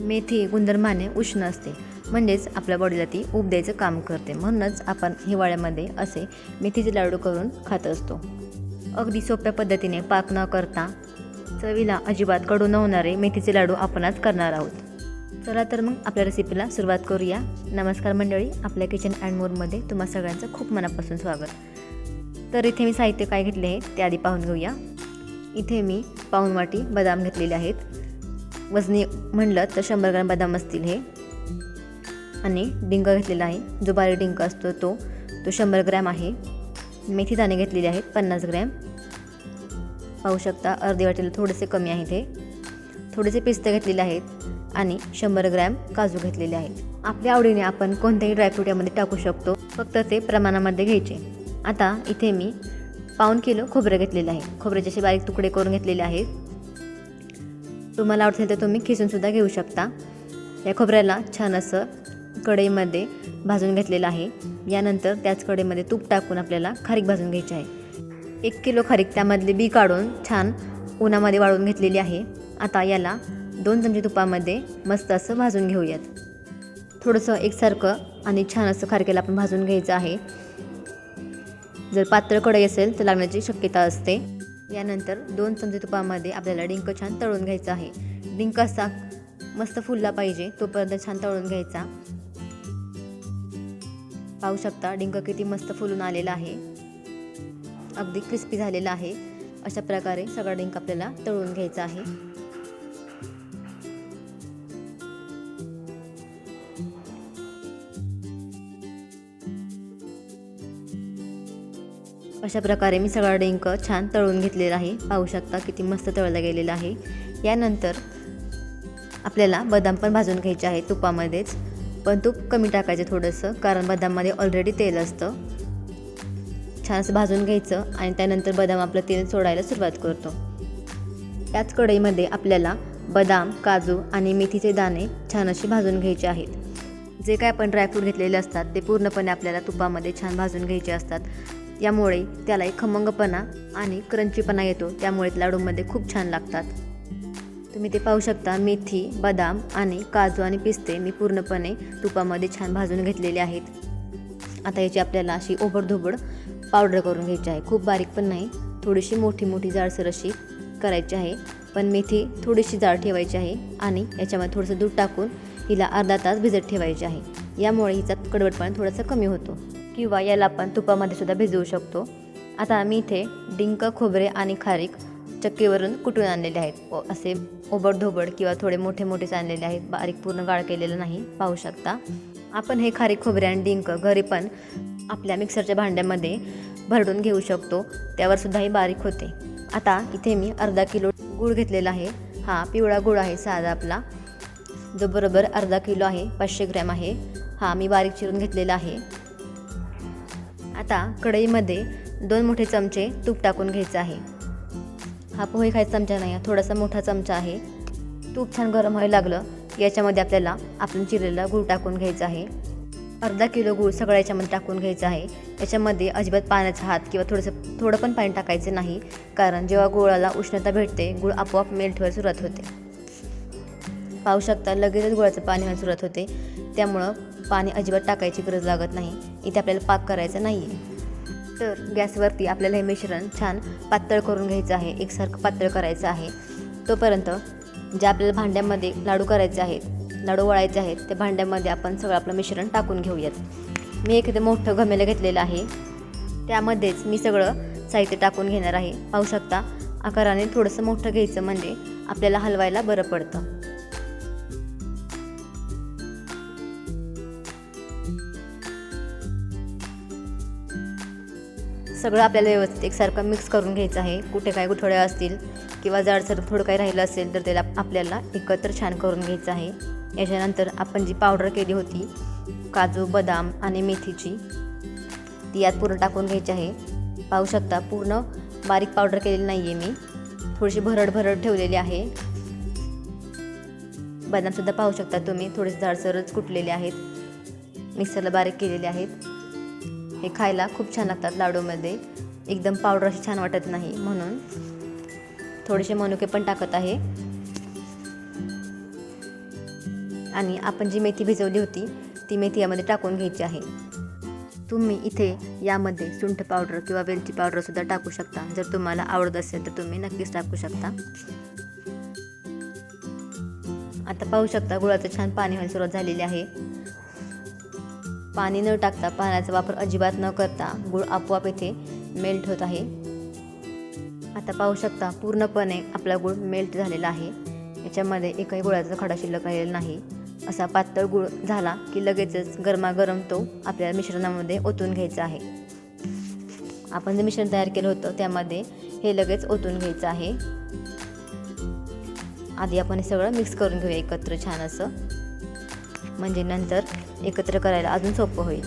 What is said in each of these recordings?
मेथी गुणधर्माने उष्ण असते. म्हणजेच आपल्या बॉडीला ती उब द्यायचं काम करते. म्हणूनच आपण हिवाळ्यामध्ये असे मेथीचे लाडू करून खात असतो. अगदी सोप्या पद्धतीने पाक न करता चवीला अजिबात कडू न होणारे मेथीचे लाडू आपण आज करणार आहोत. चला तर मग आपल्या रेसिपीला सुरुवात करूया. नमस्कार मंडळी आपल्या किचन अँड मोरमध्ये तुम्हा सगळ्यांचं खूप मनापासून स्वागत. तर इथे मी साहित्य काय घेतले आहे ते आधी पाहून घेऊया. इथे मी पाऊन वाटी बदाम घेतलेले आहेत. वजनी म्हणलं तर शंभर ग्रॅम बदाम असतील हे. आणि डिंक घेतलेला आहे. जो बारीक डिंक असतो तो तो शंभर ग्रॅम आहे. मेथी दाणे घेतलेले आहेत पन्नास ग्रॅम. पाहू शकता अर्धे वाटेला थोडेसे कमी आहेत हे. थोडेसे पिस्ते घेतलेले आहेत आणि शंभर ग्रॅम काजू घेतलेले आहेत. आपल्या आवडीने आपण कोणत्याही ड्रायफ्रूट यामध्ये टाकू शकतो. फक्त ते प्रमाणामध्ये घ्यायचे. आता इथे मी पाऊन किलो खोबरं घेतलेलं आहे. खोबऱ्याचे असे बारीक तुकडे करून घेतलेले आहेत. तुम्हाला आवडतील तर तुम्ही खिसूनसुद्धा घेऊ शकता. या खोबऱ्याला छान असं कढईमध्ये भाजून घेतलेलं आहे. यानंतर त्याच कढईमध्ये तूप टाकून आपल्याला खारीक भाजून घ्यायची आहे. एक किलो खारीक त्यामधले बी काढून छान उन्हामध्ये वाळून घेतलेली आहे. आता याला दोन चमचे तुपामध्ये मस्त असं भाजून घेऊयात. थोडंसं एकसारखं आणि छान असं खारकेला आपण भाजून घ्यायचं आहे. जर पातळ कढई असेल तर लागण्याची शक्यता असते. यानंतर दोन चमचे तुपामध्ये आपल्याला डिंक छान तळून घ्यायचा आहे. डिंक असा मस्त फुलला पाहिजे तोपर्यंत छान तळून घ्यायचा. पाहू शकता डिंक किती मस्त फुलून आलेला आहे. अगदी क्रिस्पी झालेला आहे. अशा प्रकारे सगळा डिंक आपल्याला तळून घ्यायचा आहे. अशा प्रकारे मी सगळा डिंक छान तळून घेतलेला आहे. पाहू शकता किती मस्त तळला गेलेला आहे. यानंतर आपल्याला बदाम पण भाजून घ्यायचे आहे तुपामध्येच. पण तूप कमी टाकायचं थोडंसं कारण बदाममध्ये ऑलरेडी तेल असतं. छान असं भाजून घ्यायचं आणि त्यानंतर बदाम आपलं तेल सोडायला सुरुवात करतो. त्याच कढईमध्ये आपल्याला बदाम काजू आणि मेथीचे दाणे छान असे भाजून घ्यायचे आहेत. जे काय आपण ड्रायफ्रूट घेतलेले असतात ते पूर्णपणे आपल्याला तुपामध्ये छान भाजून घ्यायचे असतात. यामुळे त्याला एक खमंगपणा आणि क्रंचीपणा येतो. त्यामुळे लाडूमध्ये खूप छान लागतात. तुम्ही ते पाहू शकता. मेथी बदाम आणि काजू आणि पिस्ते मी पूर्णपणे तुपामध्ये छान भाजून घेतलेले आहेत. आता याची आपल्याला अशी ओबडधोबड पावडर करून घ्यायची आहे. खूप बारीक पण नाही. थोडीशी मोठी मोठी जाडसर अशी करायची आहे. पण मेथी थोडीशी जाड ठेवायची आहे आणि याच्यामध्ये थोडंसं दूध टाकून हिला अर्धा तास भिजत ठेवायची आहे. यामुळे हिचा कडवटपणा थोडासा कमी होतो. किंवा याला आपण तुपामध्ये सुद्धा भिजवू शकतो. आता आम्ही इथे डिंक खोबरे आणि खारीक चक्कीवरून कुटून आणलेले आहेत? असे ओबडधोबड किंवा थोडे मोठे मोठेच आणलेले आहेत. बारीक पूर्ण गाळ केलेलं नाही पाहू शकता. आपण हे खारीक खोबरे आणि डिंक घरी पण आपल्या मिक्सरच्या भांड्यामध्ये भरडून घेऊ शकतो. त्यावर सुद्धा हे बारीक होते. आता इथे मी अर्धा किलो गूळ घेतलेला आहे. हा पिवळा गूळ आहे साधा आपला. जो बरोबर अर्धा किलो आहे पाचशे ग्रॅम आहे. हा मी बारीक चिरून घेतलेला आहे. आता कढईमध्ये दोन मोठे चमचे तूप टाकून घ्यायचं आहे. हा पोहे खायचा चमचा नाही थोडासा मोठा चमचा आहे. तूप छान गरम व्हायला लागलं की याच्यामध्ये आपल्याला आपण चिरलेला गूळ टाकून घ्यायचा आहे. अर्धा किलो गूळ सगळ्या याच्यामध्ये टाकून घ्यायचा आहे. याच्यामध्ये अजिबात पाण्याचा हात किंवा थोडंसं थोडं पण पाणी टाकायचं नाही कारण जेव्हा गुळाला उष्णता भेटते गुळ आपोआप मेल्ट व्हायला सुरुवात होते. पाहू शकता लगेचच गुळाचं पाणी व्हायला सुरुवात होते. त्यामुळं पाणी अजिबात टाकायची गरज लागत नाही. इथे आपल्याला पाक करायचा नाही आहे तर गॅसवरती आपल्याला हे मिश्रण छान पातळ करून घ्यायचं आहे. एकसारखं पातळ करायचं आहे. तोपर्यंत ज्या आपल्याला भांड्यामध्ये लाडू करायचे आहेत लाडू वळायचे आहेत त्या भांड्यामध्ये आपण सगळं आपलं मिश्रण टाकून घेऊयात. मी एखादं मोठं घमेलं घेतलेलं आहे. त्यामध्येच मी सगळं साहित्य टाकून घेणार आहे. पाहू शकता आकाराने थोडंसं मोठं घ्यायचं म्हणजे आपल्याला हलवायला बरं पडतं. सगळं आपल्याला व्यवस्थित एकसारखं मिक्स करून घ्यायचं आहे. कुठे काय गुठळ्या असतील किंवा जाडसर थोडं काही राहिलं असेल तर त्याला आपल्याला एकत्र छान करून घ्यायचं आहे. याच्यानंतर आपण जी पावडर केली होती काजू बदाम आणि मेथीची ती यात पूर्ण टाकून घ्यायची आहे. पाहू शकता पूर्ण बारीक पावडर केलेली नाही आहे मी. थोडीशी भरड भरड ठेवलेली आहे. बदामसुद्धा पाहू शकता तुम्ही थोडेसे जाडसरच कुटलेले आहेत. मिक्सरला बारीक केलेले आहेत. हे खायला खूप छान लागतात लाडूमध्ये. एकदम पावडर अशी छान वाटत नाही म्हणून. थोडेसे मनुके पण टाकत आहे. आणि आपण जी मेथी भिजवली होती ती मेथी यामध्ये टाकून घ्यायची आहे. तुम्ही इथे यामध्ये सुंठ पावडर किंवा वेलची पावडरसुद्धा टाकू शकता. जर तुम्हाला आवडत असेल तर तुम्ही नक्कीच टाकू शकता. आता पाहू शकता गुळाचं छान पाणी व्हायला सुरुवात झालेली आहे. पाणी न टाकता पाण्याचा वापर अजिबात न करता गूळ आपोआप येथे मेल्ट होत आहे. आता पाहू शकता पूर्णपणे आपला गूळ मेल्ट झालेला आहे. याच्यामध्ये एकही गुळाचा खडा शिल्लक राहिलेला नाही. असा पातळ गुळ झाला की लगेचच गरमागरम तो आपल्या मिश्रणामध्ये ओतून घ्यायचा आहे. आपण जे मिश्रण तयार केलं होतं त्यामध्ये हे लगेच ओतून घ्यायचं आहे. आधी आपण हे सगळं मिक्स करून घेऊया एकत्र छान असं. म्हणजे नंतर एकत्र करायला अजून सोपं होईल.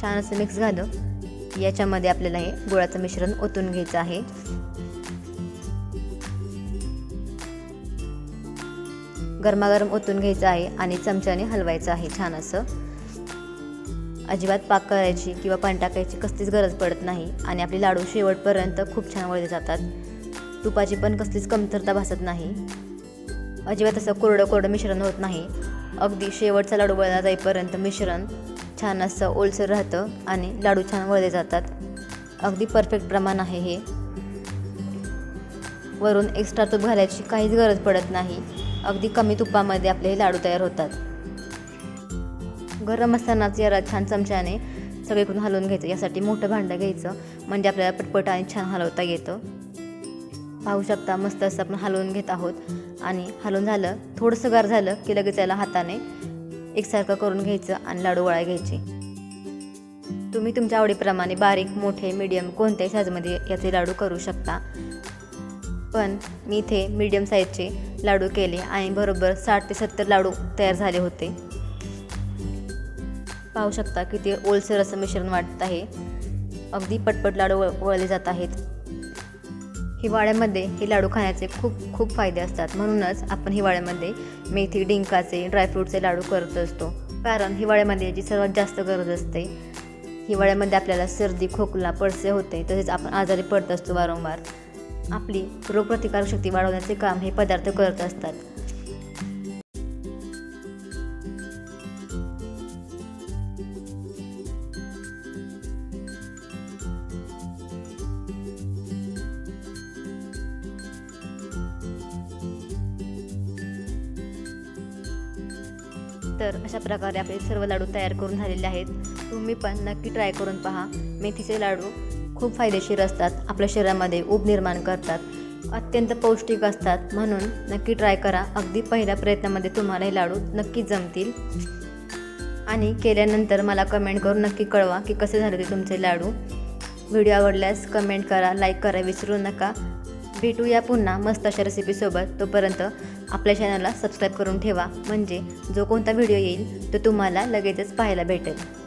छान असं मिक्स झालं याच्यामध्ये आपल्याला हे गुळाचं मिश्रण ओतून घ्यायचं आहे. गरमागरम ओतून घ्यायचं आहे आणि चमच्याने हलवायचं आहे छान असं. अजिबात पाक करायची किंवा पाणी टाकायची कसलीच गरज पडत नाही आणि आपले लाडू शेवटपर्यंत खूप छान वळले जातात. तुपाची पण कसलीच कमतरता भासत नाही. अजिबात असं कोरडं कोरडं मिश्रण होत नाही. अगदी शेवटचा लाडू वळला जाईपर्यंत मिश्रण छान असं ओलसर राहतं आणि लाडू छान वळले जातात. अगदी परफेक्ट प्रमाण आहे हे. वरून एक्स्ट्रा तूप घालायची काहीच गरज पडत नाही. अगदी कमी तुपामध्ये आपले हे लाडू तयार होतात. गरम असतानाच याला छान चमच्याने सगळीकडून हलवून घ्यायचं. यासाठी मोठं भांडं घ्यायचं. म्हणजे आपल्याला पटपट आणि छान हलवता येतं. पाहू शकता मस्त असं आपण हलवून घेत आहोत. आणि हलवून झालं थोडंसं गार झालं की लगेच याला हाताने एकसारखं करून घ्यायचं आणि लाडू वळा घ्यायचे. तुम्ही तुमच्या आवडीप्रमाणे बारीक मोठे मीडियम कोणत्याही साईजमध्ये याचे लाडू करू शकता. पण मी इथे मीडियम साईजचे लाडू केले आणि बरोबर साठ ते सत्तर लाडू तयार झाले होते. पाहू शकता किती ओलसर असं मिश्रण वाटत आहे. अगदी पटपट लाडू वळले जात आहेत. हिवाळ्यामध्ये हे लाडू खाण्याचे खूप खूप फायदे असतात. म्हणूनच आपण हिवाळ्यामध्ये मेथी डिंकाचे ड्रायफ्रूटचे लाडू करत असतो. कारण हिवाळ्यामध्ये याची सर्वात जास्त गरज असते. हिवाळ्यामध्ये आपल्याला सर्दी खोकला पडसे होते. तसेच आपण आजारी पडत असतो वारंवार. आपली रोगप्रतिकारक शक्ती वाढवण्याचे काम हे पदार्थ करत असतात. तर अशा प्रकारे आपले सर्व लाडू तयार करून झालेले आहेत. तुम्ही पण नक्की ट्राय करून पहा. मेथीचे लाडू खूप फायदेशीर असतात. आपल्या शरीरामध्ये ऊब निर्माण करतात. अत्यंत पौष्टिक असतात. म्हणून नक्की ट्राय करा. अगदी पहिल्या प्रयत्नामध्ये तुम्हाला हे लाडू नक्की जमतील. आणि केल्यानंतर मला कमेंट करून नक्की कळवा की कसे झाले ते तुमचे लाडू. व्हिडिओ आवडल्यास कमेंट करा लाईक करा विसरू नका. भेटूया पुन्हा मस्त अशा रेसिपीसोबत तोपर्यंत आपल्या चॅनलला सबस्क्राईब करून ठेवा. म्हणजे जो कोणता व्हिडिओ येईल तो तुम्हाला लगेचच पाहायला भेटेल.